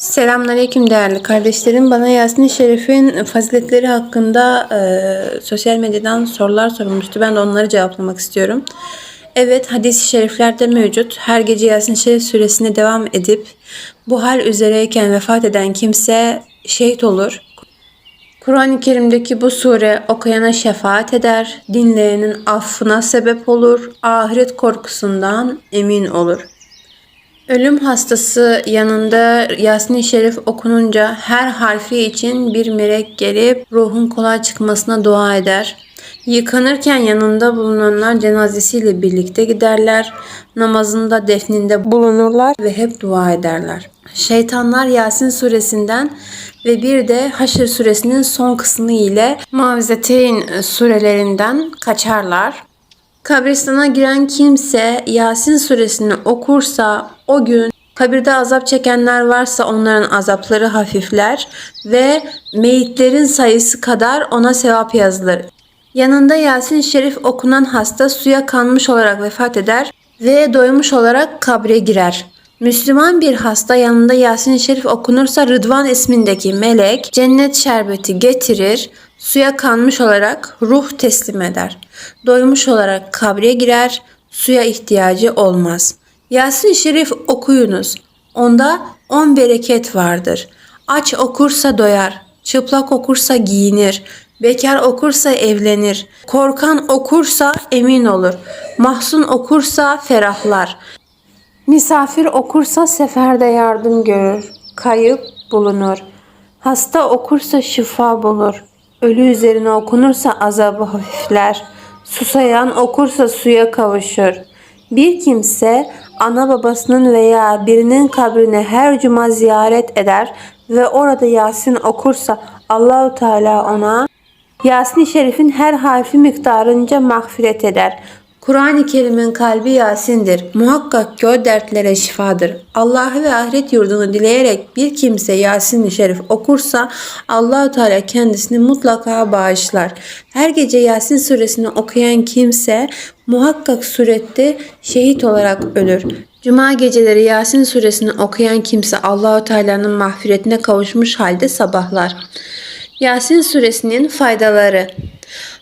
Selamünaleyküm değerli kardeşlerim. Bana Yasin Şerif'in faziletleri hakkında e, sosyal medyadan sorular sorulmuştu. Ben de onları cevaplamak istiyorum. Evet hadis-i şeriflerde mevcut. Her gece Yasin Şerif suresine devam edip bu hal üzereyken vefat eden kimse şehit olur. Kur'an-ı Kerim'deki bu sure okuyana şefaat eder, dinleyenin affına sebep olur, ahiret korkusundan emin olur. Ölüm hastası yanında Yasin-i Şerif okununca her harfi için bir melek gelip ruhun kolay çıkmasına dua eder. Yıkanırken yanında bulunanlar cenazesiyle birlikte giderler. Namazında defninde bulunurlar ve hep dua ederler. Şeytanlar Yasin suresinden ve bir de Haşr suresinin son kısmı ile Mavizeteyn surelerinden kaçarlar. Kabristana giren kimse Yasin suresini okursa o gün kabirde azap çekenler varsa onların azapları hafifler ve meyitlerin sayısı kadar ona sevap yazılır. Yanında Yasin Şerif okunan hasta suya kanmış olarak vefat eder ve doymuş olarak kabre girer. Müslüman bir hasta yanında Yasin Şerif okunursa Rıdvan ismindeki melek cennet şerbeti getirir, suya kanmış olarak ruh teslim eder. Doymuş olarak kabre girer, suya ihtiyacı olmaz. Yasin Şerif okuyunuz. Onda on bereket vardır. Aç okursa doyar, çıplak okursa giyinir, bekar okursa evlenir, korkan okursa emin olur, mahzun okursa ferahlar, Misafir okursa seferde yardım görür, kayıp bulunur. Hasta okursa şifa bulur. Ölü üzerine okunursa azabı hafifler. Susayan okursa suya kavuşur. Bir kimse ana babasının veya birinin kabrine her cuma ziyaret eder ve orada Yasin okursa Allahu Teala ona Yasin-i Şerif'in her harfi miktarınca mağfiret eder. Kur'an-ı Kerim'in kalbi Yasin'dir. Muhakkak ki o dertlere şifadır. Allah'ı ve ahiret yurdunu dileyerek bir kimse Yasin-i Şerif okursa Allahu Teala kendisini mutlaka bağışlar. Her gece Yasin suresini okuyan kimse muhakkak surette şehit olarak ölür. Cuma geceleri Yasin suresini okuyan kimse Allahu Teala'nın mağfiretine kavuşmuş halde sabahlar. Yasin suresinin faydaları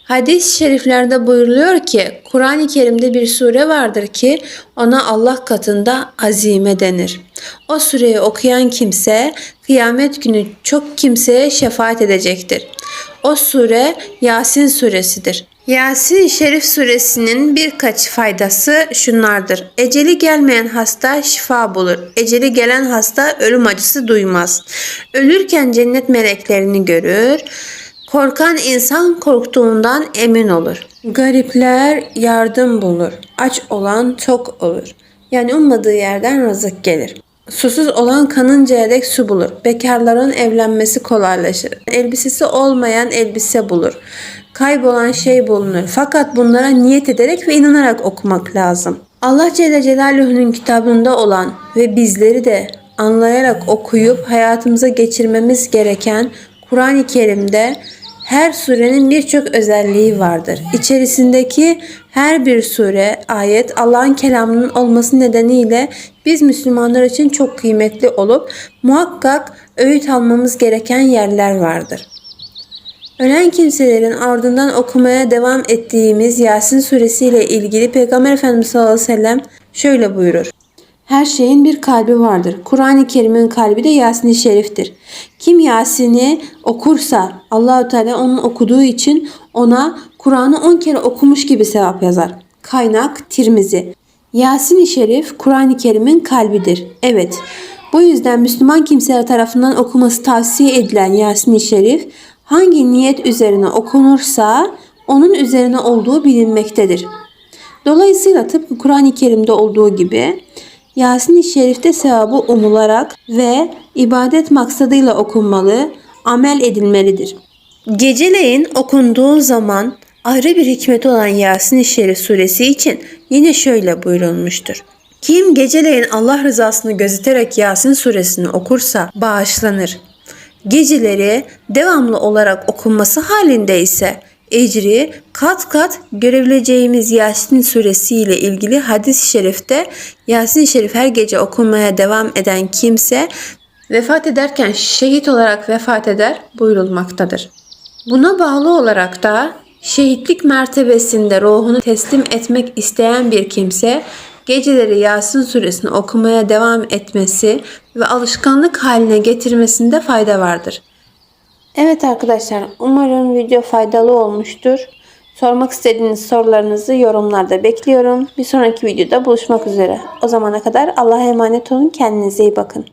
Hadis-i şeriflerde buyuruluyor ki Kur'an-ı Kerim'de bir sure vardır ki ona Allah katında azime denir. O sureyi okuyan kimse kıyamet günü çok kimseye şefaat edecektir. O sure Yasin suresidir. Yasin Şerif suresinin birkaç faydası şunlardır. Eceli gelmeyen hasta şifa bulur. Eceli gelen hasta ölüm acısı duymaz. Ölürken cennet meleklerini görür. Korkan insan korktuğundan emin olur. Garipler yardım bulur. Aç olan tok olur. Yani ummadığı yerden rızık gelir. Susuz olan kanıncaya dek su bulur. Bekarların evlenmesi kolaylaşır. Elbisesi olmayan elbise bulur. Kaybolan şey bulunur. Fakat bunlara niyet ederek ve inanarak okumak lazım. Allah Celle Celaluhu'nun kitabında olan ve bizleri de anlayarak okuyup hayatımıza geçirmemiz gereken Kur'an-ı Kerim'de her surenin birçok özelliği vardır. İçerisindeki her bir sure, ayet Allah'ın kelamının olması nedeniyle biz Müslümanlar için çok kıymetli olup muhakkak öğüt almamız gereken yerler vardır. Ölen kimselerin ardından okumaya devam ettiğimiz Yasin suresi ile ilgili Peygamber Efendimiz sallallahu aleyhi ve sellem şöyle buyurur. Her şeyin bir kalbi vardır. Kur'an-ı Kerim'in kalbi de Yasin-i Şerif'tir. Kim Yasin'i okursa Allahu Teala onun okuduğu için ona Kur'an'ı 10 kere okumuş gibi sevap yazar. Kaynak Tirmizi. Yasin-i Şerif Kur'an-ı Kerim'in kalbidir. Evet. Bu yüzden Müslüman kimseler tarafından okuması tavsiye edilen Yasin-i Şerif hangi niyet üzerine okunursa onun üzerine olduğu bilinmektedir. Dolayısıyla tıpkı Kur'an-ı Kerim'de olduğu gibi Yasin-i Şerif'te sevabı umularak ve ibadet maksadıyla okunmalı, amel edilmelidir. Geceleyin okunduğu zaman ayrı bir hikmeti olan Yasin-i Şerif suresi için yine şöyle buyurulmuştur. Kim geceleyin Allah rızasını gözeterek Yasin suresini okursa bağışlanır. Geceleri devamlı olarak okunması halinde ise ecri kat kat görebileceğimiz Yasin suresi ile ilgili hadis-i şerifte Yasin Şerif her gece okunmaya devam eden kimse vefat ederken şehit olarak vefat eder buyurulmaktadır. Buna bağlı olarak da şehitlik mertebesinde ruhunu teslim etmek isteyen bir kimse geceleri Yasin suresini okumaya devam etmesi ve alışkanlık haline getirmesinde fayda vardır. Evet arkadaşlar umarım video faydalı olmuştur. Sormak istediğiniz sorularınızı yorumlarda bekliyorum. Bir sonraki videoda buluşmak üzere. O zamana kadar Allah'a emanet olun. Kendinize iyi bakın.